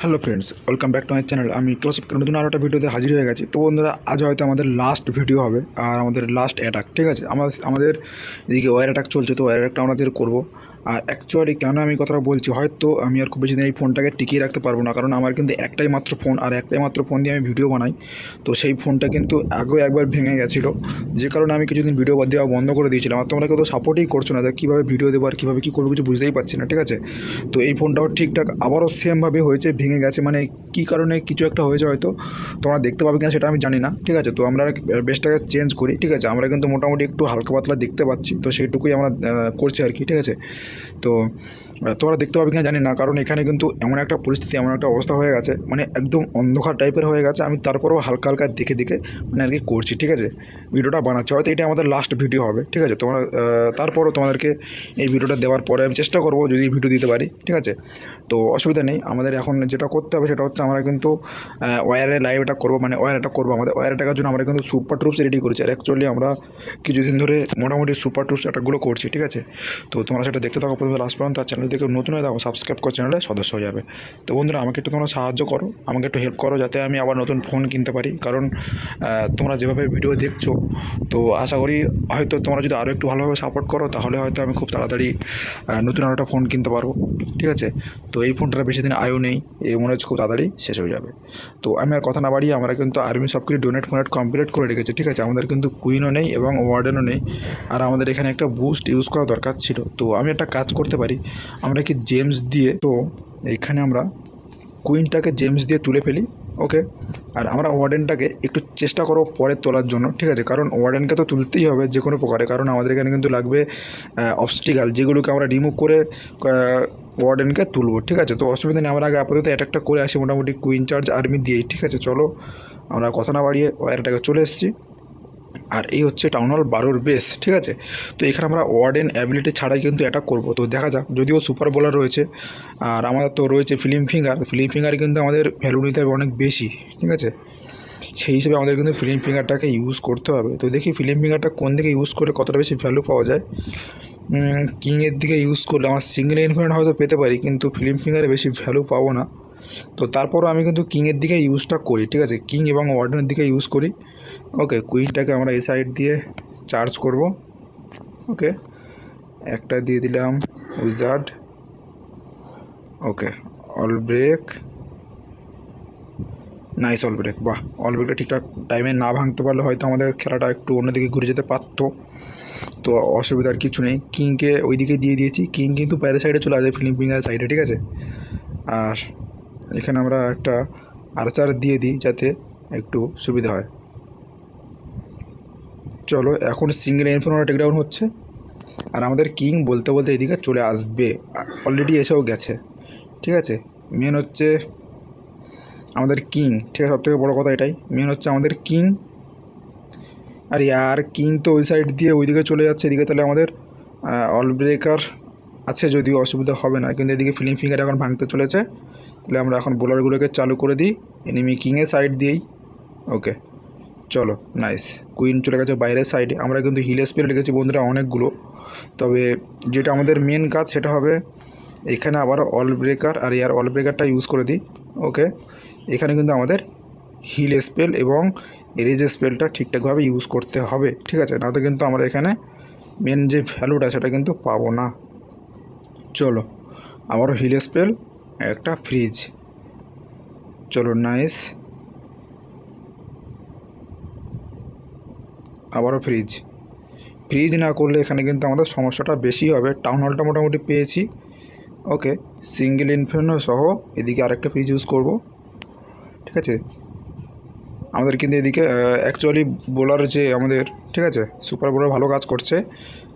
Hello friends welcome back to my channel আমি classic নতুন আরও একটা ভিডিওতে হাজির হয়ে গেছি। তো বন্ধুরা, আজ হয়তো আমাদের লাস্ট ভিডিও হবে আর আমাদের লাস্ট অ্যাটাক ঠিক আছে? আমাদের আমাদের এদিকে ওয়ার অ্যাটাক চলছে, তো ওয়ার অ্যাটাকটা আমরা যে করব আর অ্যাকচুয়ালি কেন আমি কথাটা বলছি? হয়তো আমি আর খুব বেশি দিন এই ফোনটাকে টিকিয়ে রাখতে পারব না। কারণ আমার কিন্তু একটাই মাত্র ফোন, আর একটাই মাত্র ফোন দিয়ে আমি ভিডিও বানাই। তো সেই ফোনটা কিন্তু আগেও একবার ভেঙে গেছিল। যে কারণে আমি কিছুদিন ভিডিও দেওয়া বন্ধ করে দিয়েছিলাম। আর তোমরা কেউ সাপোর্টই করছ না যে কীভাবে ভিডিও দেবো আর কীভাবে কী করব কিছু বুঝতেই পারছি না, ঠিক আছে? তো এই ফোনটাও ঠিকঠাক আবারও সেমভাবে হয়েছে, ভেঙে গেছে। মানে কী কারণে কিছু একটা হয়েছে হয়তো তোমরা দেখতে পাবে কিনা সেটা আমি জানি না, ঠিক আছে? তো আমরা বেশটাকে চেঞ্জ করি, ঠিক আছে? আমরা কিন্তু মোটামুটি একটু হালকা পাতলা দেখতে পাচ্ছি। তো সেইটুকুই আমরা করছি আর কি, ঠিক আছে? তো আহ, তোমরা দেখতে পাবে কিনা জানি না, কারণ এখানে কিন্তু এমন একটা পরিস্থিতি, এমন একটা অবস্থা হয়ে গেছে মানে একদম অন্ধকার টাইপের হয়ে গেছে। আমি তারপরেও হালকা হালকা দেখে দেখে মানে আর কি করছি, ঠিক আছে? ভিডিওটা বানাচ্ছি, হয়তো এটা আমাদের লাস্ট ভিডিও হবে, ঠিক আছে? তোমরা তারপরও তোমাদেরকে এই ভিডিওটা দেওয়ার পরে আমি চেষ্টা করব যদি ভিডিও দিতে পারি, ঠিক আছে? তো অসুবিধা নেই, আমাদের এখন যেটা করতে হবে সেটা হচ্ছে আমরা কিন্তু ওয়ারে লাইভটা করব মানে ওয়ারটা করব আমাদের ওয়ার টাকার জন্য আমরা কিন্তু সুপার ট্রুপস রেডি করেছি। আর অ্যাকচুয়ালি আমরা কিছুদিন ধরে মোটামুটি সুপার ট্রুপস অ্যাটাকগুলো করছি, ঠিক আছে? তো তোমরা সেটা দেখতে থাকো প্রথমে লাস্ট পর্যন্ত, আর চ্যানেল থেকে নতুন হয়ে থাকো সাবস্ক্রাইব করে চ্যানেলে সদস্য হয়ে যাবে। তো বন্ধুরা, আমাকে একটু তোমরা সাহায্য করো, আমাকে একটু হেল্প করো যাতে আমি আবার নতুন ফোন কিনতে পারি। কারণ তোমরা যেভাবে ভিডিও দেখছ, তো আশা করি হয়তো তোমরা যদি আরও একটু ভালোভাবে সাপোর্ট করো, তাহলে হয়তো আমি খুব তাড়াতাড়ি নতুন আরও একটা ফোন কিনতে পারব। ঠিক আছে? তো এই ফোনটার বেশি দিন আয়ও নেই, এই মনে হচ্ছে খুব তাড়াতাড়ি শেষ হয়ে যাবে। তো আমি আর কথা না বাড়িয়ে, আমরা কিন্তু আর্মি সব কিছু ডোনেট ফোনেট কমপ্লিট করে রেখেছি, ঠিক আছে? আমাদের কিন্তু কুইনও নেই এবং ওয়ার্ডেনও নেই। আর আমাদের এখানে একটা বুস্ট ইউজ করা দরকার ছিল। তো আমি একটা কাজ করতে পারি। আমরা কি জেমস দিয়ে, তো এখানে আমরা কুইনটাকে জেমস দিয়ে তুলে ফেলি ওকে আর আমরা ওয়ার্ডেনটাকে একটু চেষ্টা করো পরে তোলার জন্য, ঠিক আছে? কারণ ওয়ার্ডেনকে তো তুলতেই হবে যে কোনো প্রকারে, কারণ আমাদের এখানে কিন্তু লাগবে অবস্টিকাল যেগুলোকে আমরা রিমুভ করে ওয়ার্ডেনকে তুলবো, ঠিক আছে? তো অসুবিধা নেই, আমরা আগে আপাতত অ্যাটাকটা করে আসি, মোটামুটি কুইন চার্জ আর্মি দিয়েই, ঠিক আছে? চলো, আমরা কথা না বাড়িয়ে ওয়ারটাকে চলে এসেছি। আর এই হচ্ছে টাউন হল বারোর বেস ঠিক আছে? তো এখানে আমরা ওয়ার্ডেন অ্যাবিলিটি ছাড়াই কিন্তু অ্যাটাক করব। তো দেখা যাক, যদিও সুপার বোলার রয়েছে, আর আমাদের তো রয়েছে ফিল্ম ফিঙ্গার ফিল্ম ফিঙ্গার কিন্তু আমাদের ভ্যালু নিতে হবে অনেক বেশি, ঠিক আছে? সেই হিসেবে আমাদের কিন্তু ফিল্ম ফিঙ্গারটাকে ইউজ করতে হবে। তো দেখি ফিল্ম ফিঙ্গারটা কোন দিকে ইউজ করে কতটা বেশি ভ্যালু পাওয়া যায়। কিংয়ের দিকে ইউজ করলে, আমার সিঙ্গেল ইনফিনিট হয়তো পেতে পারি, কিন্তু ফিল্ম ফিঙ্গারে বেশি ভ্যালু পাবো না। তো তারপরও আমি কিন্তু কিংয়ের দিকে ইউজটা করি, ঠিক আছে? কিং এবং ওয়ার্ডেনের দিকে ইউজ করি। ওকে কুইনটাকে আমরা এই সাইড দিয়ে চার্জ করব। ওকে একটা দিয়ে দিলাম wizard okay all break nice all break বাহ! অল ব্রেকটা ঠিকঠাক টাইমে না ভাঙতে পারলে হয়তো আমাদের খেলাটা একটু অন্যদিকে ঘুরে যেতে পারতো। তো অসুবিধার কিছু নেই। কিংকে ওইদিকে দিয়ে দিয়েছি। কিং কিন্তু প্যারে সাইডে চলে আসে ফিল্ম ফিঙ্গার সাইডে ঠিক আছে? আর এখানে আমরা একটা আর্চার দিয়ে দিই যাতে একটু সুবিধা হয়। চলো এখন সিঙ্গেল ইনফোনার টেকডাউন হচ্ছে। আর আমাদের কিং বলতে বলতে এদিকে চলে আসবে। অলরেডি এসেও গেছে। ঠিক আছে? মেন হচ্ছে আমাদের কিং ঠিক আছে? সবথেকে বড়ো কথা এটাই। মেন হচ্ছে আমাদের কিং আর ইয়ার কিং তো ওই সাইড দিয়ে ওইদিকে চলে যাচ্ছে। এদিকে তাহলে আমাদের অল ব্রেকার আছে যদিও অসুবিধা হবে না, কিন্তু এদিকে ফিলিং ফিঙ্গার এখন ভাঙতে চলেছে। তাহলে আমরা এখন বোলারগুলোকে চালু করে দিই এনিমি কিংয়ের সাইড দিয়েই। ওকে চলো নাইস কুইন চলে গেছে বাইরের সাইডে আমরা কিন্তু হিল স্পেল রেখেছি বন্ধুরা অনেকগুলো। তবে যেটা আমাদের মেন কাজ সেটা হবে, এখানে আবার অল ব্রেকার আর এয়ার অল ব্রেকারটা ইউজ করে দিই। ওকে এখানে কিন্তু আমাদের হিল স্পেল এবং এরেজ স্পেলটা ঠিকঠাকভাবে ইউজ করতে হবে। ঠিক আছে, না তো কিন্তু আমরা এখানে মেন যে ভ্যালুটা সেটা কিন্তু পাবো না। চলো, আবারও হিল স্পেল একটা ফ্রিজ চলো নাইস আবারও ফ্রিজ ফ্রিজ না করলে এখানে কিন্তু আমাদের সমস্যাটা বেশি হবে। টাউন হলটা মোটামুটি পেয়েছি। ওকে সিঙ্গেল ইনফিনো সহ এদিকে আরেকটা ফ্রিজ ইউজ করব। ঠিক আছে? আমাদের কিন্তু এদিকে অ্যাকচুয়ালি বোলার যে আমাদের, ঠিক আছে? সুপার বোলার ভালো কাজ করছে।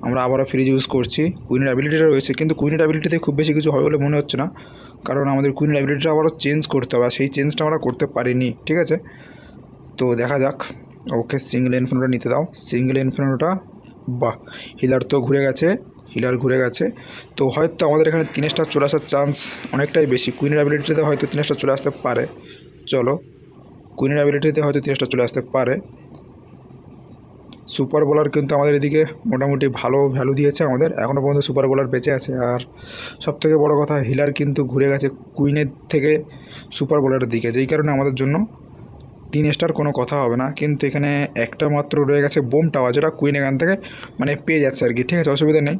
আমরা আবারও ফ্রিজ ইউজ করছি। কুইনের অ্যাবিলিটিটা রয়েছে, কিন্তু কুইনের অ্যাবিলিটিতে খুব বেশি কিছু হবে বলে মনে হচ্ছে না। কারণ আমাদের কুইনের অ্যাবিলিটিটা আবারও চেঞ্জ করতে হবে সেই চেঞ্জটা আমরা করতে পারিনি, ঠিক আছে? তো দেখা যাক। ওকে সিঙ্গেল ইনফিনোটা নিতে দাও। সিঙ্গেল ইনফিনোটা বাহ হিলার তো ঘুরে গেছে হিলার ঘুরে গেছে। তো হয়তো আমাদের এখানে তিন স্টার চলে আসার চান্স অনেকটাই বেশি। কুইনের অ্যাবিলিটিতে হয়তো তিন স্টার চলে আসতে পারে। চলো কুইনের অ্যাবিলিটিতে হয়তো স্টার চলে আসতে পারে। সুপার বোলার কিন্তু আমাদের এদিকে মোটামুটি ভালো ভ্যালু দিয়েছে আমাদের। এখনও পর্যন্ত সুপার বোলার বেঁচে আছে। আর সবথেকে বড় কথা হিলার কিন্তু ঘুরে গেছে কুইনের থেকে সুপার বোলারের দিকে। যেই কারণে আমাদের জন্য তিন স্টার কোনো কথা হবে না। কিন্তু এখানে একটা মাত্র রয়ে গেছে বোম টাওয়ার যেটা কুইন এখান থেকে মানে পেয়ে যাচ্ছে আর কি। ঠিক আছে, অসুবিধা নেই।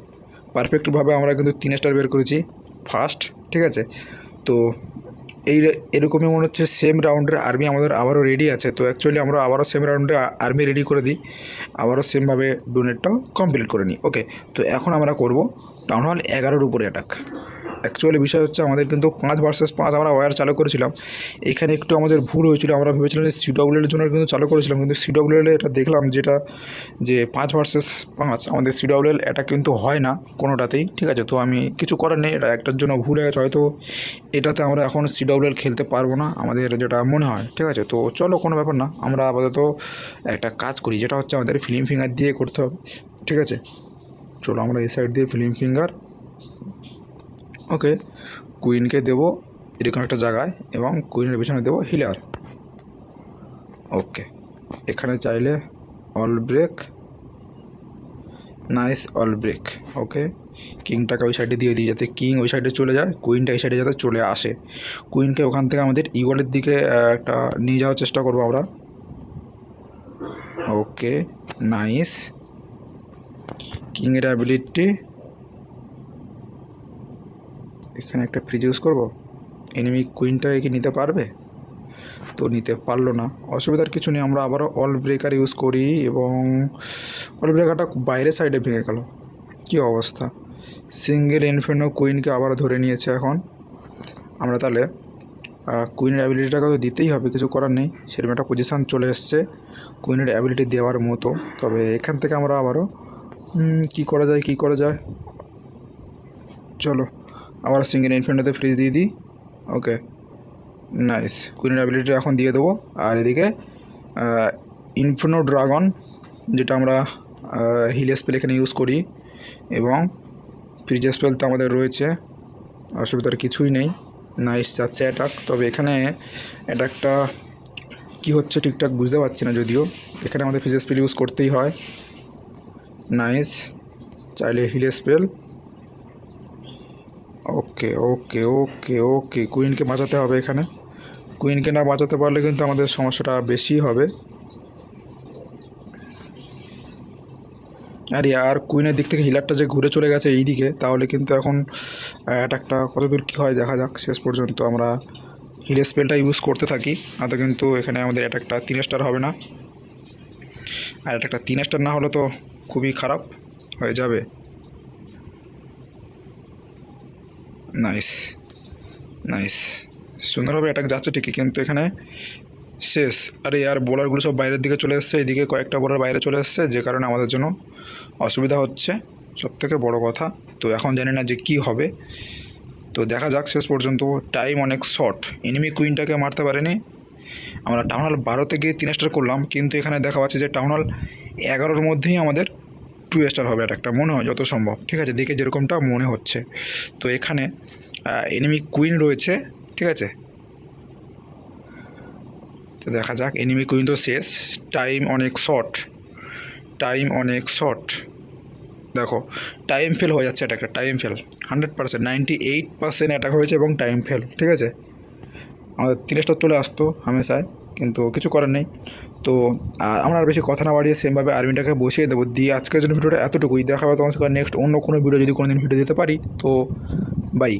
পারফেক্টভাবে আমরা কিন্তু তিন স্টার বের করেছি। ফার্স্ট ঠিক আছে? তো এই এরকমই মনে হচ্ছে সেম রাউন্ডের আর্মি আমাদের আবারও রেডি আছে। তো অ্যাকচুয়ালি আমরা আবারও সেম রাউন্ডে আর্মি রেডি করে দিই। আবারও সেমভাবে ডোনেটটাও কমপ্লিট করে নিই। ওকে তো এখন আমরা করব। টাউন হল এগারোর উপরে অ্যাটাক অ্যাকচুয়ালি বিষয় হচ্ছে আমাদের কিন্তু পাঁচ ভার্সেস পাঁচ আমরা ওয়ার চালু করেছিলাম। এখানে একটু আমাদের ভুল হয়েছিল, আমরা ভেবেছিলাম যে সিডব্লিউএর জন্য কিন্তু চালু করেছিলাম, কিন্তু সিডব্লিউএল এটা দেখলাম যেটা, যে পাঁচ ভার্সেস পাঁচ, আমাদের সিডব্লিউএল এটা কিন্তু হয় না কোনোটাতেই, ঠিক আছে? তো আমি কিছু করার নেই, এটা একটার জন্য ভুল হয়ে গেছে হয়তো এটাতে আমরা এখন সিডব্লিউএল খেলতে পারব না, আমাদের যেটা মনে হয়, ঠিক আছে? তো চলো কোনো ব্যাপার না, আমরা আপাতত একটা কাজ করি, যেটা হচ্ছে আমাদের ফিল্ম ফিঙ্গার দিয়ে করতে হবে, ঠিক আছে? চলো আমরা এই সাইড দিয়ে ফিল্ম ফিঙ্গার ওকে। কুইনকে দেবো এরকম একটা জায়গায় এবং কুইনের পিছনে দেবো হিলার ওকে। এখানে চাইলে all break nice all break okay. কিংটাকে ওই সাইডে দিয়ে দিই যাতে কিং ওই সাইডে চলে যায় কুইনটা এই সাইডে যাতে চলে আসে। কুইনকে ওখান থেকে আমাদের ইগলের দিকে একটা নিয়ে যাওয়ার চেষ্টা করব আমরা। ওকে নাইস কিংয়ের অ্যাবিলিটি এখানে একটা ফ্রিজ ইউজ করব? এনিমি কুইনটা কি নিতে পারবে? তো নিতে পারল না। অসুবিধার কিছু নেই, আমরা আবারও অল ব্রেকার ইউজ করি এবং অল ব্রেকারটা বাইরে সাইডে ভেঙে গেল। কী অবস্থা? সিঙ্গেল ইনফিনো কুইনকে আবার ধরে নিয়েছে এখন। আমরা তাহলে কুইনের অ্যাবিলিটিটাকে তো দিতেই হবে, কিছু করার নেই। সেরকম একটা পজিশান চলে এসছে কুইনের অ্যাবিলিটি দেওয়ার মতো। তবে এখান থেকে আমরা আবারও কী করা যায়, কী করা যায়? চলো। আবার সিঙ্গেল ইনফিনিটিতে ফ্রিজ দিয়ে দিই। ওকে নাইস কুইনের অ্যাবিলিটি এখন দিয়ে দেবো। আর এদিকে ইনফিনো ড্রাগন যেটা আমরা হিল স্পেল এখানে ইউজ করি। এবং ফ্রিজ স্পেল তো আমাদের রয়েছে। অসুবিধার কিছুই নেই। নাইস যাচ্ছে অ্যাটাক তবে এখানে অ্যাটাকটা কী হচ্ছে ঠিকঠাক বুঝতে পারছি না যদিও। এখানে আমাদের ফ্রিজ স্পেল ইউজ করতেই হয়। নাইস চাইলে হিল স্পেল ওকে ওকে ওকে ওকে। কুইনকে বাঁচাতে হবে এখানে। কুইনকে না বাঁচাতে পারলে কিন্তু আমাদের সমস্যাটা বেশি হবে। আর আর কুইনের দিক থেকে হিলারটা যে ঘুরে চলে গেছে এই দিকে তাহলে কিন্তু এখন অ্যাটাকটা কত দূর কী হয় দেখা যাক। শেষ পর্যন্ত আমরা হিল স্পেলটা ইউজ করতে থাকি। তো কিন্তু এখানে আমাদের অ্যাটাকটা তিন স্টার হবে না। আর অ্যাটাকটা তিন স্টার না হলে তো খুবই খারাপ হয়ে যাবে। নাইস নাইস সুন্দরভাবে অ্যাটাক যাচ্ছে ঠিকই, কিন্তু এখানে শেষ। আরে আর বোলারগুলো সব বাইরের দিকে চলে এসছে, এদিকে কয়েকটা বোলার বাইরে চলে এসছে, যে কারণে আমাদের জন্য অসুবিধা হচ্ছে। সব থেকে বড়ো কথা, তো এখন জানি না যে কি হবে। তো দেখা যাক, শেষ পর্যন্ত টাইম অনেক শর্ট এনিমি কুইনটাকে মারতে পারেনি। আমরা টাউন হল বারোতে গিয়ে তিন স্টার করলাম, কিন্তু এখানে দেখা পাচ্ছে যে টাউন হল এগারোর মধ্যেই আমাদের টু স্টার হবে একটা মনে হয় যত সম্ভব। ঠিক আছে, দেখে যেরকমটা মনে হচ্ছে। তো এখানে এনিমি কুইন রয়েছে, ঠিক আছে? তো দেখা যাক এনিমি কুইন তো শেষ। টাইম অনেক শর্ট টাইম অনেক শর্ট দেখো টাইম ফেল হয়ে যাচ্ছে এটা একটা time fail hundred percent ninety eight percent attack হয়েছে এবং টাইম ফেল ঠিক আছে? আমাদের তিরিশটা চলে আসতো হামেশায়, কিন্তু কিছু করার নেই। তো আমরা আর বেশি কথা না বাড়িয়ে সেমভাবে আর্মিটাকে বসিয়ে দেবো। দিয়ে আজকের জন্য ভিডিওটা এতটুকুই। দেখা হবে তোমার সঙ্গে নেক্সট অন্য কোনো ভিডিও যদি কোনো দিন ভিডিও দিতে পারি, তো বাই